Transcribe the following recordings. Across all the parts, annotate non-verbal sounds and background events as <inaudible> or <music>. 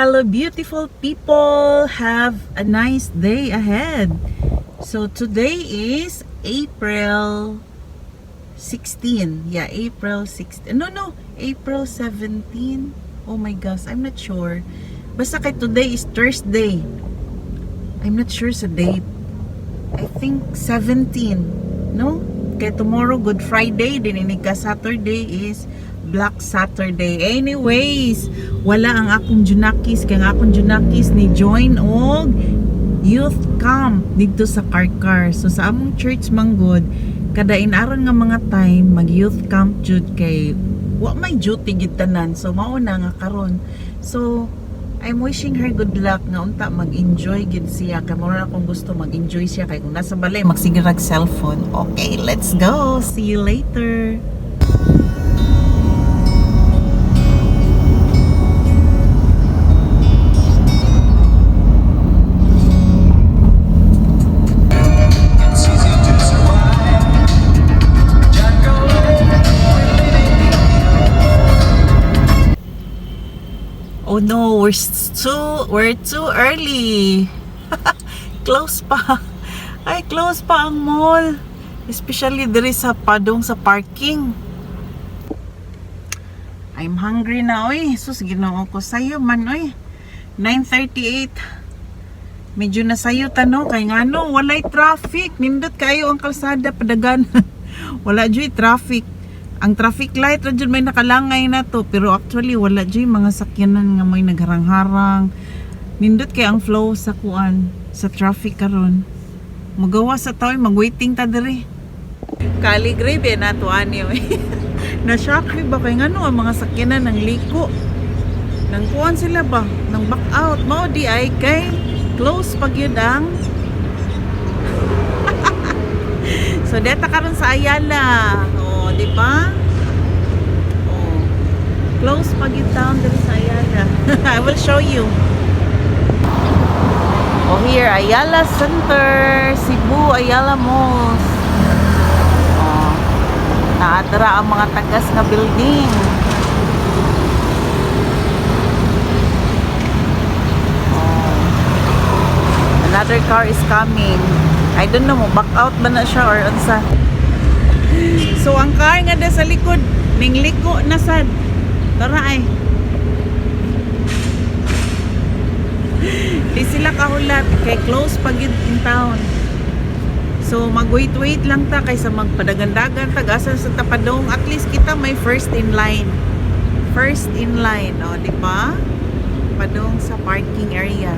Hello, beautiful people. Have a nice day ahead. So, today is April 16. Yeah, April 16. No, no. April 17. Oh my gosh, I'm not sure. Basta kay today is Thursday. I'm not sure sa date. I think 17. No? Kaya tomorrow, Good Friday. Dininig ka Saturday is Black Saturday. Anyways, wala ang akong Junakis. Kaya ang akong Junakis ni join og youth camp dito sa Karkar. So sa among church manggod, kada inaron nga mga time mag youth camp jud kay wa may duty gid tanan. So mao na nga karon. So I'm wishing her good luck nga unta mag-enjoy gid siya kay mura na akong gusto mag-enjoy siya kay kung nasa balay magsigir rag cellphone. Okay, let's go. See you later. No, we're too we're too early. <laughs> close pa. Ay, close pa ang mall. Especially diri sa padong sa parking. I'm hungry na oy. Sus Ginoo ko sayo man oy. 9:38. Medyo na sayo tano kay ngano walay traffic. Nindot kayo ang kalsada padagan. <laughs> Wala joy traffic ang traffic light ra may nakalangay na to. Pero actually wala jud mga sakyanan nga may nagharang-harang. Nindot kay ang flow sa kuan sa traffic karon. Magawa sa tawo mag-waiting ta diri. Kali grave na to ani <laughs> na shock ba? Kay ngano ang mga sakyanan nang liko. Nang kuan sila ba? Nang back out. Mao di ay kay close pag yun ang <laughs> So deta karon sa Ayala. Di ba? Oh. Close pag yung town dito sa Ayala. <laughs> I will show you. Oh, here Ayala Center, Cebu Ayala Malls. Oh. Naadra ang mga tagas nga building. Oh. Another car is coming. I don't know back out ba na siya or unsa. So ang car nga da sa likod, ning liko na sad. Tara ay. <laughs> Di sila kahulat kay close pag in town. So mag-wait-wait lang ta kaysa magpadagandagan tagasan sa tapadong at least kita may first in line. First in line, oh, di ba? Padong sa parking area.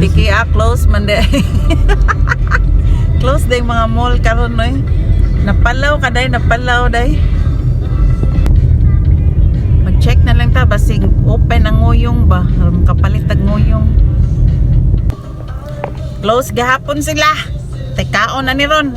Di kaya close man de. <laughs> close day mga mall karon noy. Napalaw ka day, napalaw day. Mag-check na lang ta basig open ang nguyong ba. Kapalit tag nguyong. Close gahapon sila. Tekaon na ni ron.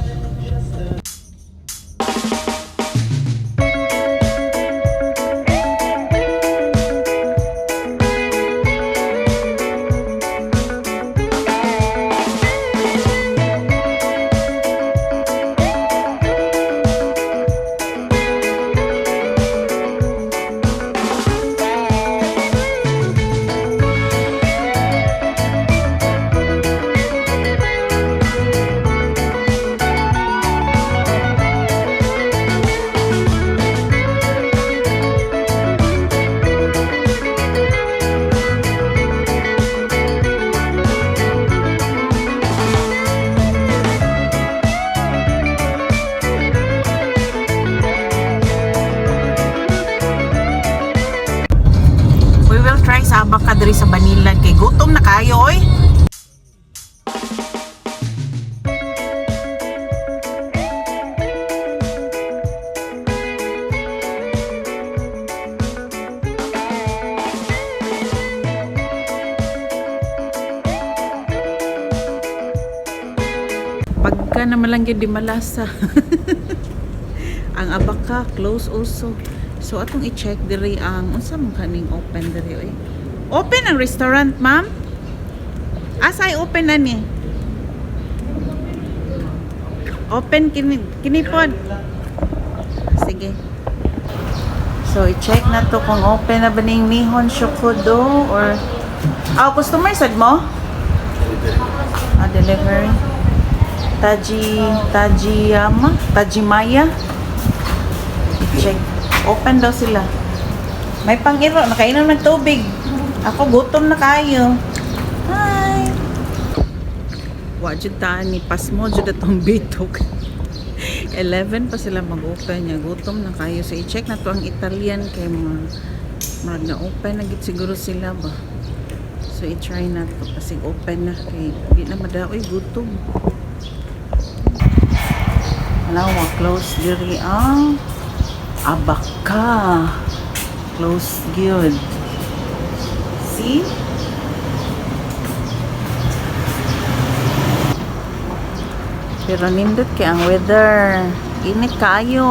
Diri sa Banilan kay gutom na kayo oy. Pagka naman lang di malasa. <laughs> ang abaka close also. So atong i-check diri ang unsa man kaning open diri oy. Open ang restaurant, ma'am? Asay open na ni? Open kini kini pod. Sige. So i-check na to kung open na ba ning Nihon Shokudo or Ah, customer sad mo? Ah, delivery. Taji Tajiyama, Tajimaya. I-check. Open daw sila. May pangiro, nakainom ng tubig. Ako gutom na kayo. Hi. Wa jud ta ni pasmo jud atong bitok. 11 pa sila mag-open niya. Gutom na kayo. So i-check na to ang Italian kay mga marag na open na siguro sila ba. So i-try na to kasi open na kay di na madaoy gutom. Alam mo, close diri ang abaka. Close good. See? Pero nindot kay ang weather. Init kayo.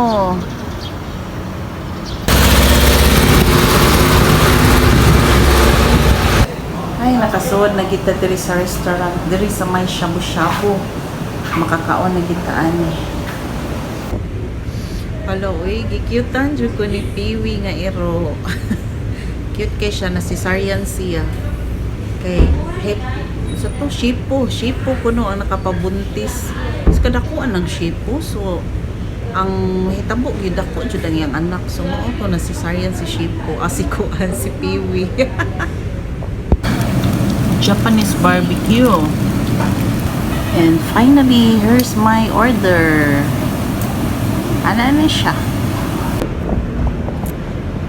Ay, nakasuod na kita diri sa restaurant. Diri sa may shabu-shabu. Makakaon na kita ani. Hello, uy, gikyutan jud ko ni Piwi nga iro. <laughs> Cute kay siya na cesarean siya. Kay hip so to shipo, shipo kuno ang nakapabuntis. So kadakuan ng shipo so ang hitabo gyud ako jud ang iyang anak. So mao to na cesarean si shipo, ah, si kuan si Piwi. <laughs> Japanese barbecue. And finally, here's my order. Ano na siya?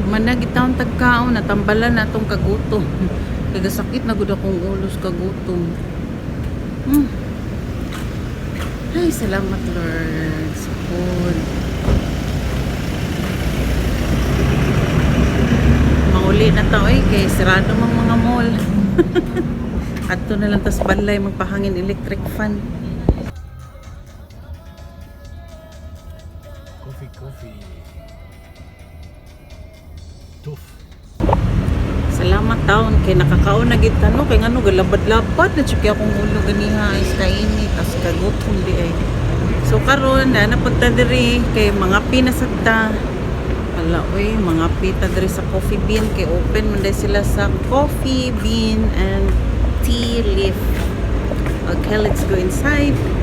Managitaon tagkaon, natambalan na tong kagutom. <laughs> Kagasakit na gud akong ulos kagutom. Hmm. Ay, salamat Lord sa food. Mauli na to eh, kay sirado mang mga mall. <laughs> Adto na lang tas balay magpahangin electric fan. Coffee, coffee. Toof. Salamat taon kay nakakaon na gid no kay ngano galabad-labad na chiki akong ulo ganiha is kaini tas kagutom di ay. So karon na napunta diri kay mga pinasagta. Hala oy, mga pita diri sa coffee bean kay open man sila sa coffee bean and tea leaf. Okay, let's go inside.